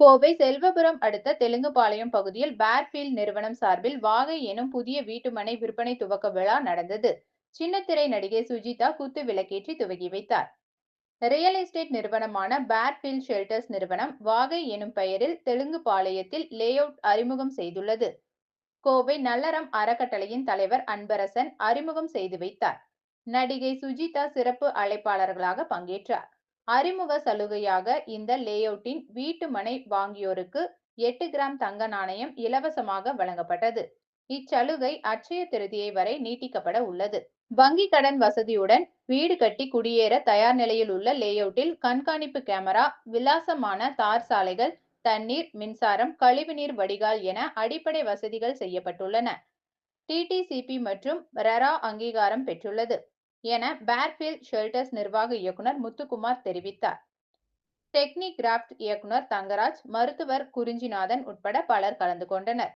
கோவை செல்வபுரம் அடுத்த தெலுங்குபாளையம் பகுதியில் பேர்ஃபீல்ட் நிறுவனம் சார்பில் வாகை எனும் புதிய வீட்டுமனை விற்பனை துவக்க விழா நடந்தது. சின்னத்திரை நடிகை சுஜிதா குத்து விளக்கேற்றி துவக்கி வைத்தார். ரியல் எஸ்டேட் நிறுவனமான பேர்ஃபீல்ட் ஷெல்டர்ஸ் நிறுவனம் வாகை எனும் பெயரில் தெலுங்குபாளையத்தில் லேஅவுட் அறிமுகம் செய்துள்ளது. கோவை நல்லறம் அறக்கட்டளையின் தலைவர் அன்பரசன் அறிமுகம் செய்து வைத்தார். நடிகை சுஜிதா சிறப்பு அழைப்பாளர்களாக பங்கேற்றார். அறிமுக சலுகையாக இந்த லேஅவுட்டின் வீட்டு மனை வாங்கியோருக்கு எட்டு கிராம் தங்க நாணயம் இலவசமாக வழங்கப்பட்டது. இச்சலுகை அட்சய திருதியை வரை நீட்டிக்கப்பட உள்ளது. வங்கி கடன் வசதியுடன் வீடு கட்டி குடியேற தயார் நிலையில் உள்ள லேஅவுட்டில் கண்காணிப்பு கேமரா விலாசமான தார் சாலைகள் தண்ணீர் மின்சாரம் கழிவுநீர் வடிகால் என அடிப்படை வசதிகள் செய்யப்பட்டுள்ளன. டிடிசிபி மற்றும் ரெரா அங்கீகாரம் பெற்றுள்ளது. என பேர்ஃபீல்ட் ஷெல்டர்ஸ் நிர்வாக இயக்குனர் முத்துக்குமார் தெரிவித்தார். டெக்னிக் கிராஃப்ட் இயக்குனர் தங்கராஜ் மருத்துவர் குறிஞ்சிநாதன் உட்பட பலர் கலந்து கொண்டனர்.